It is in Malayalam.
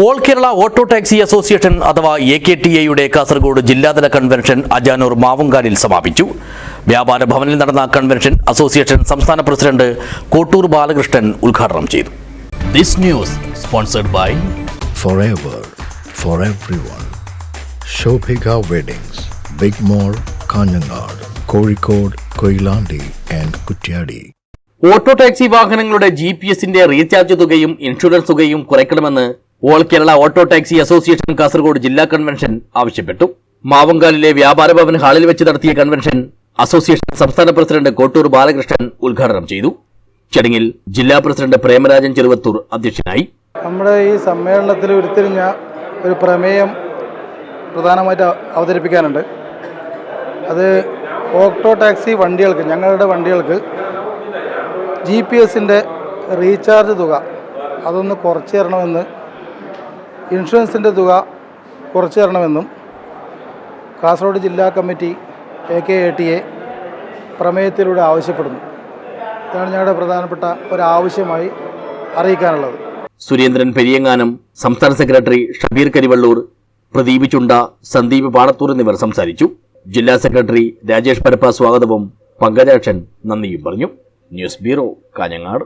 All Kerala auto taxi association അഥവാ എ കെ ടി എയുടെ കാസർഗോഡ് ജില്ലാതല കൺവെൻഷൻ അജാനൂർ മാവുങ്കാലിൽ സമാപിച്ചു. വ്യാപാര ഭവനിൽ നടന്ന കൺവെൻഷൻ അസോസിയേഷൻ സംസ്ഥാന പ്രസിഡന്റ് കോട്ടൂർ ബാലകൃഷ്ണൻ ഉദ്ഘാടനം ചെയ്തു. This news sponsored by for everyone. Shobhika weddings big Mall, Kanhangad Kozhikode Koilandi and Kuttiady auto taxi വാഹനങ്ങളുടെ ജി പി എസിന്റെ റീചാർജ് തുകയും ഇൻഷുറൻസ് തുകയും കുറയ്ക്കണമെന്ന് all Kerala auto taxi association Kasaragod ജില്ലാ കൺവെൻഷൻ ആവശ്യപ്പെട്ടു. മാവങ്കാലിലെ വ്യാപാര ഭവൻ ഹാളിൽ വെച്ച് നടത്തിയ കൺവെൻഷൻ അസോസിയേഷൻ സംസ്ഥാന പ്രസിഡന്റ് കോട്ടൂർ ബാലകൃഷ്ണൻ ഉദ്ഘാടനം ചെയ്തു. ചടങ്ങിൽ ജില്ലാ പ്രസിഡന്റ് പ്രേമരാജൻ ചെറുവത്തൂർ അധ്യക്ഷനായി. നമ്മുടെ ഈ സമ്മേളനത്തിൽ ഉരുത്തിരിഞ്ഞ ഒരു പ്രമേയം പ്രധാനമായിട്ട് അവതരിപ്പിക്കാനുണ്ട്. അത് ഓട്ടോ ടാക്സി വണ്ടികൾക്ക് ഞങ്ങളുടെ വണ്ടികൾക്ക് ജി പി എസിന്റെ റീചാർജ് തുക അതൊന്ന് കുറച്ച് തരണമെന്ന് ഇൻഷുറൻസിന്റെ തുക കുറച്ച് തരണമെന്നും കാസർഗോഡ് ജില്ലാ committee A K A T A പ്രമേയത്തിലൂടെ ആവശ്യപ്പെടുന്നു. ഇതാണ് ഞങ്ങളുടെ പ്രധാനപ്പെട്ട ഒരാവശ്യമായി അറിയിക്കാനുള്ളത്. സുരേന്ദ്രൻ പെരിയങ്ങാനം സംസ്ഥാന സെക്രട്ടറി ഷബീർ കരിവള്ളൂർ പ്രദീപ് ചുണ്ട സന്ദീപ് പാണത്തൂർ എന്നിവർ സംസാരിച്ചു. ജില്ലാ സെക്രട്ടറി രാജേഷ് പരപ്പ സ്വാഗതവും പങ്കജാക്ഷൻ നന്ദിയും പറഞ്ഞു. News bureau Kanhangad.